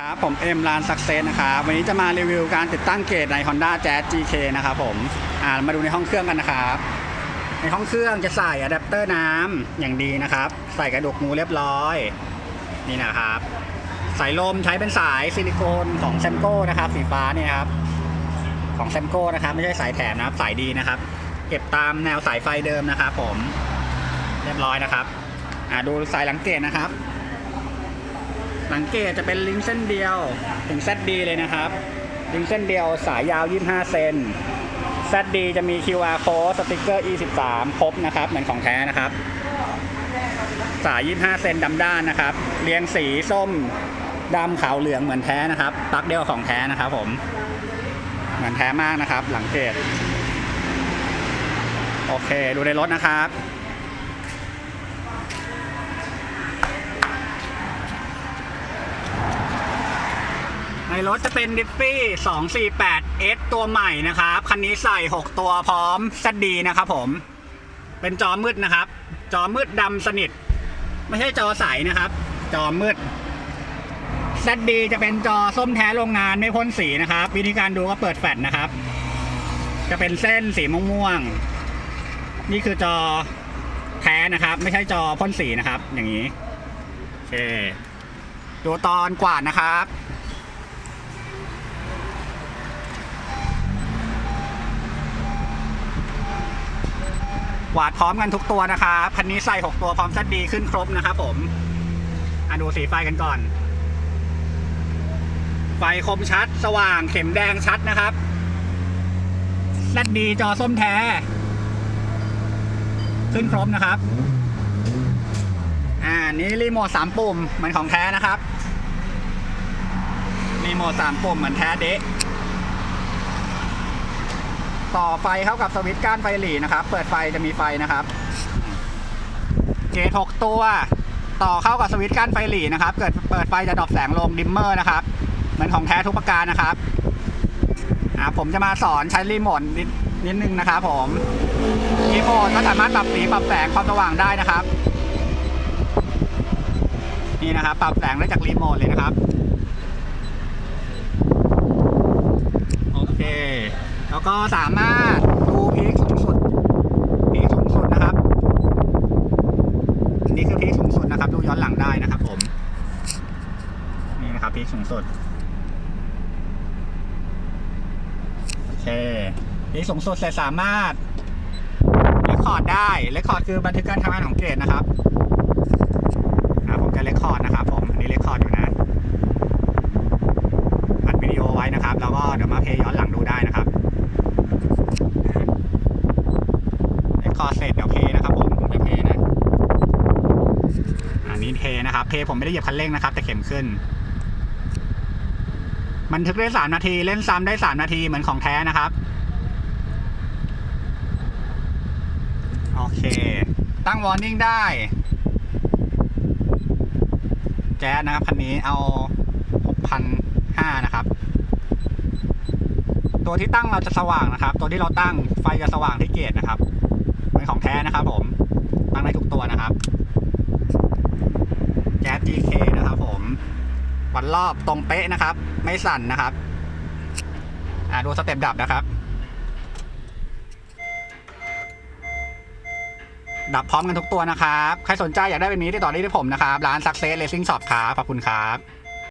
ครับผมเอ็มลานซักเซสนะครับวันนี้จะมารีวิวการติดตั้งเกจใน Honda Jazz GK นะครับผมอ่ามาดูในห้องเครื่องกันนะครับในห้องเครื่องจะใส่อะแดปเตอร์น้ำอย่างดีนะครับ ใส่กระดูกงูเรียบร้อย นี่นะครับ สายลมใช้เป็นสายซิลิโคนของแซมโก้นะครับสีฟ้านี่ครับ ของแซมโก้นะครับ ไม่ใช่สายแถมนะครับ สายดีนะครับ เก็บตามแนวสายไฟเดิมนะครับผมเรียบร้อยนะครับอ่าดูสายหลังเกจนะครับ หลังเกจจะเป็นลิงก์เส้นเดียวถึง ZD เลยนะครับ ลิงก์เส้นเดียวสายยาว 25 เซน ZD จะมี QR code สติกเกอร์ E13 ครบนะครับ เหมือนของแท้นะครับ สาย 25 เซนดำด้านนะครับ เรียงสีส้มดำขาวเหลืองเหมือนแท้นะครับปลั๊กเดียวของแท้นะครับผมเหมือนแท้มากนะครับ หลังเกจโอเค ดูในรถนะครับ ในรถจะเป็นดิฟฟี่ 248 S ตัวใหม่นะครับ คันนี้ใส่ 6 ตัวพร้อม ZD นะครับผม เป็นจอมืดนะครับ จอมืดดำสนิท ไม่ใช่จอใสนะครับ จอมืด ZD จะเป็นจอส้มแท้โรงงานไม่พ่นสีนะครับ วิธีการดูก็เปิดแฟลชนะครับ จะเป็นเส้นสีม่วงๆนี่คือจอแท้นะครับ ไม่ใช่จอพ่นสีนะครับ อย่างนี้โอเคดูตอนกวาดนะครับ กวาดพร้อมกันทุกตัวนะครับคันนี้ใส่ 6 ตัวพร้อมซัดดีขึ้นครบนะครับผมอะดูสีไฟกันก่อน ไฟคมชัด สว่างเข็มแดงชัดนะครับซัดดีจอส้มแท้ ขึ้นครบนะครับ อ่านี่รีโมทสามปุ่มเหมือนของแท้นะครับรีโมทสามปุ่มเหมือนแท้เดะ ต่อไฟเข้ากับสวิตช์ก้านไฟหลีนะครับ เปิดไฟจะมีไฟนะครับ เกจหกตัว ต่อเข้ากับสวิตช์ก้านไฟหลีนะครับ เกิดเปิดไฟจะดรอปแสงลงดิมเมอร์นะครับ เหมือนของแท้ทุกประการนะครับอ่าผมจะมาสอนใช้รีโมทนิดนิดนึงนะครับผมรีโมทก็สามารถปรับสีปรับแสงความสว่างได้นะครับ นี่นะครับ ปรับแสงได้จากรีโมทเลยนะครับ โอเค แล้วก็สามารถดูพีคสูงสุดพีคสูงสุดนะครับอันนี้คือพีคสูงสุดนะครับ ดูย้อนหลังได้นะครับผม นี่นะครับพีคสูงสุดโอเคพีคสูงสุดเสร็จสามารถเลคคอร์ดได้เลคคอร์ดคือบันทึกการทำงานของเกรดนะครับผมจะเลคคอร์ดนะครับ ผมอันนี้เลคคอร์ดอยู่นะ อัดวิดีโอไว้นะครับ แล้วก็เดี๋ยวมาเพลย์ย้อนหลังดูได้นะครับ เรคคอร์ดเสร็จเดี๋ยวเพลย์นะครับผมผมจะเพลย์นะอันนี้เพลย์นะครับ เพลย์ผมไม่ได้เหยียบคันเร่งนะครับ แต่เข็มขึ้น บันทึกได้สามนาทีเล่นซ้ำได้สามนาทีเหมือนของแท้นะครับโอเค ตั้งวอร์นิ่งได้ แจ๊สนะครับคันนี้เอา6,500นะครับ ตัวที่ตั้งเราจะสว่างนะครับ ตัวที่เราตั้งไฟจะสว่างที่เกจนะครับ เป็นของแท้นะครับผม ตั้งได้ทุกตัวนะครับแจ๊ส GK นะครับผมวันรอบตรงเป๊ะนะครับ ไม่สั่นนะครับ อ่าดูสเต็ปดับนะครับ ดับพร้อมกันทุกตัวนะครับ ใครสนใจอยากได้เป็นี้ติดต่อได้ที่ผมนะครับ ร้าน Success Racing Shop ครับ ขอบคุณครับ